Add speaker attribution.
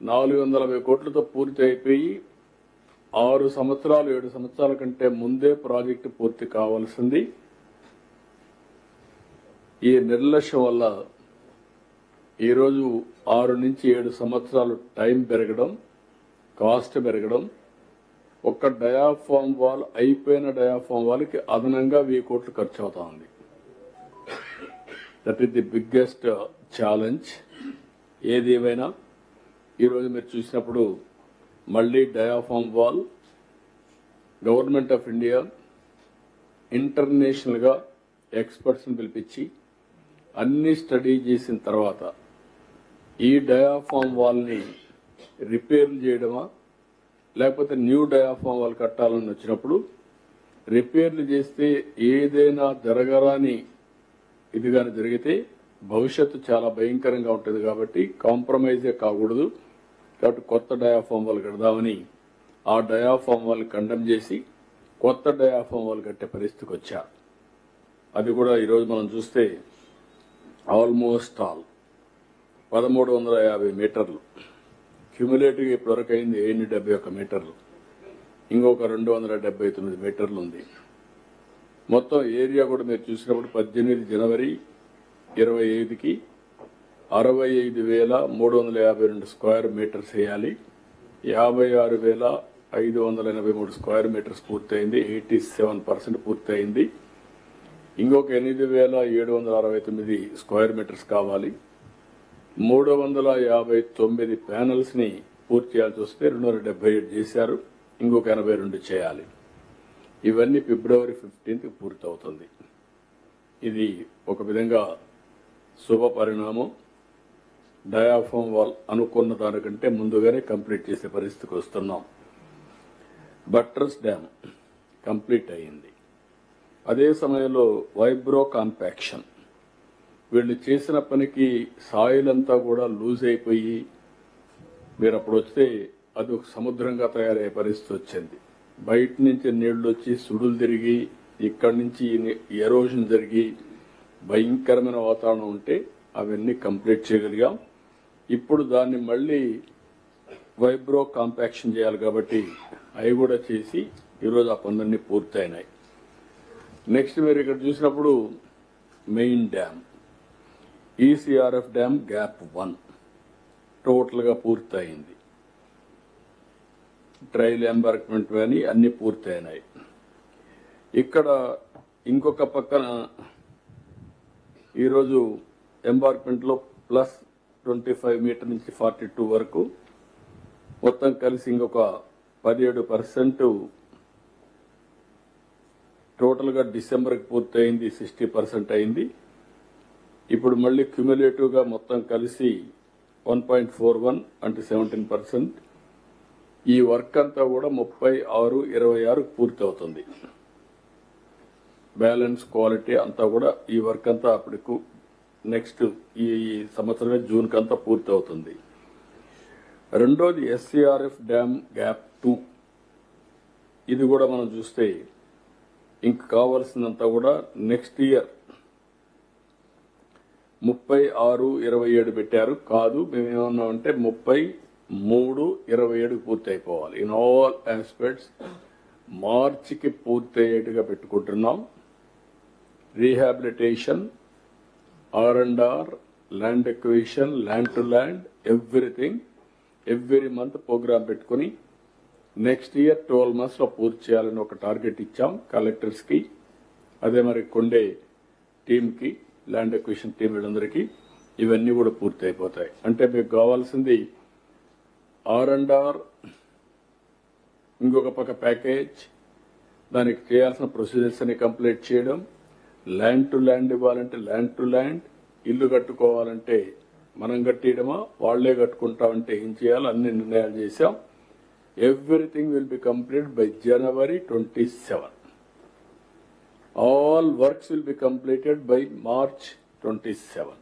Speaker 1: నాలుగు వందల యాభై కోట్లతో పూర్తి అయిపోయి ఆరు సంవత్సరాలు ఏడు సంవత్సరాల కంటే ముందే ప్రాజెక్టు పూర్తి కావాల్సింది. ఈ నిర్లక్ష్యం వల్ల ఈరోజు ఆరు నుంచి ఏడు సంవత్సరాలు టైం పెరగడం కాస్ట్ పెరగడం ఒక్క డయాఫామ్ వాల్ అయిపోయిన డయాఫామ్ వాల్కి అదనంగా వెయ్యి కోట్లు ఖర్చు అవుతా ఉంది. That is the biggest challenge ఏది ఏమైనా ఈరోజు మీరు చూసినప్పుడు మళ్ళీ diaphragm wall government of India ఇంటర్నేషనల్గా ఎక్స్పర్ట్స్ని పిలిపించి అన్ని స్టడీ చేసిన తర్వాత ఈ డయాఫామ్ వాల్ని రిపేర్లు రిపేర్ చేయడమా లేకపోతే న్యూ డయాఫామ్ వాల్ కట్టాలని వచ్చినప్పుడు రిపేర్లు చేస్తే ఏదైనా జరగరాని ఇది కానీ జరిగితే భవిష్యత్తు చాలా భయంకరంగా ఉంటుంది కాబట్టి కాంప్రమైజే కాకూడదు. కాబట్టి కొత్త డయాఫామ్ వాళ్ళు కడదామని ఆ డయాఫామ్ వాళ్ళు కండెమ్ చేసి కొత్త డయాఫామ్ వాళ్ళు కట్టే పరిస్థితికి వచ్చారు అది కూడా ఈరోజు మనం చూస్తే ఆల్మోస్ట్ ఆల్ పదమూడు వందల యాభై మీటర్లు. క్యుములేటివ్గా ఇప్పటివరకు అయింది ఎన్ని డెబ్బై ఒక్క మీటర్లు. ఇంకొక రెండు వందల డెబ్బై తొమ్మిది మీటర్లు ఉంది. మొత్తం ఏరియా కూడా మీరు చూసినప్పుడు పద్దెనిమిది జనవరి ఇరవై ఐదుకి అరవై ఐదు వేల మూడు వందల యాభై రెండు స్క్వేర్ మీటర్స్ వేయాలి. యాభై ఆరు వేల ఐదు వందల ఎనభై మూడు స్క్వేర్ మీటర్స్ పూర్తయింది. ఎయిటీ సెవెన్ పర్సెంట్ పూర్తయింది. ఇంకొక ఎనిమిది వేల ఏడు వందల అరవై తొమ్మిది స్క్వేర్ మీటర్స్ కావాలి. మూడు వందల యాభై తొమ్మిది ప్యానల్స్ని పూర్తి చేయాల్సి వస్తే రెండు వందల డెబ్బై ఏడు చేశారు. ఇంకొక ఎనభై రెండు చేయాలి. ఇవన్నీ ఫిబ్రవరి ఫిఫ్టీన్త్ పూర్తవుతుంది. ఇది ఒక విధంగా శుభ పరిణామం డయాఫామ్ వాల్ అనుకున్న దానికంటే ముందుగానే కంప్లీట్ చేసే పరిస్థితికి వస్తున్నాం. బట్రస్ డ్యామ్ కంప్లీట్ అయింది అదే సమయంలో వైబ్రో కాంపాక్షన్. వీళ్ళు చేసిన పనికి సాయిల్ అంతా కూడా లూజ్ అయిపోయి మీరు అప్పుడు వస్తే అది ఒక సముద్రంగా తయారయ్యే పరిస్థితి వచ్చింది. బయట నుంచి నీళ్ళు వచ్చి సుడులు తిరిగి ఇక్కడి నుంచి ఎరోజన్ జరిగి భయంకరమైన వాతావరణం ఉంటే అవన్నీ కంప్లీట్ చేయగలిగాం. ఇప్పుడు దాన్ని మళ్ళీ వైబ్రో కాంపాక్షన్ చేయాలి కాబట్టి అవి కూడా చేసి ఈరోజు ఆ పనులన్నీ పూర్తయినాయి. నెక్స్ట్ మీరు ఇక్కడ చూసినప్పుడు main dam. ECRF dam gap one. టోటల్గా పూర్తయింది. ట్రయల్ ఎంబార్క్మెంట్ కానీ అన్నీ పూర్తయినాయి. ఇక్కడ ఇంకొక పక్కన ఈరోజు ఎంబార్క్మెంట్లో ప్లస్ ట్వంటీ ఫైవ్ మీటర్ నుంచి ఫార్టీ టూ వరకు మొత్తం కలిసి ఇంకొక పదిహేడు పర్సెంట్ టోటల్గా డిసెంబర్కి పూర్తయింది సిక్స్టీ పర్సెంట్ అయింది. ఇప్పుడు మళ్ళీ క్యుములేటివ్గా మొత్తం కలిసి వన్ పాయింట్ ఫోర్ వన్ అంటే సెవెంటీన్ పర్సెంట్. ఈ వర్క్ అంతా కూడా ముప్పై ఆరు ఇరవై ఆరు పూర్తి అవుతుంది బ్యాలెన్స్ క్వాలిటీ అంతా కూడా ఈ వర్క్ అంతా అప్పటికు నెక్స్ట్ ఈ సంవత్సరమే జూన్ కంతా పూర్తి అవుతుంది. రెండోది ఎస్సీఆర్ఎఫ్ డ్యామ్ గ్యాప్ టూ. ఇది కూడా మనం చూస్తే ఇంక కావాల్సినంత కూడా నెక్స్ట్ ఇయర్ ముప్పై ఆరు ఇరవై ఏడు పెట్టారు. కాదు మేమేమన్నా అంటే ముప్పై మూడు ఇరవై ఏడు పూర్తి అయిపోవాలి. ఇన్ ఆల్ ఆస్పెక్ట్స్ మార్చికి పూర్తి అయ్యేట్టుగా పెట్టుకుంటున్నాం. Rehabilitation R and R land acquisition land to land everything every month programme పెట్టుకుని నెక్స్ట్ ఇయర్ ట్వెల్వ్ మంత్స్లో పూర్తి చేయాలని ఒక టార్గెట్ ఇచ్చాం కలెక్టర్స్కి అదే మరి కొండే టీంకి ల్యాండ్ ఎక్విషన్ టీం వీళ్ళందరికీ. ఇవన్నీ కూడా పూర్తి అయిపోతాయి. అంటే మీకు కావాల్సింది ఆర్ అండ్ ఆర్ ఇంకొక పక్క ప్యాకేజ్ దానికి చేయాల్సిన ప్రొసీజర్స్ అని కంప్లీట్ చేయడం. ల్యాండ్ టు ల్యాండ్ ఇవ్వాలంటే ల్యాండ్ టు ల్యాండ్ ఇల్లు కట్టుకోవాలంటే మనం కట్టేయడమా వాళ్ళే కట్టుకుంటామంటే ఏం చేయాలో అన్ని నిర్ణయాలు చేశాం everything will be complete by January twenty seven all works will be completed by March 27.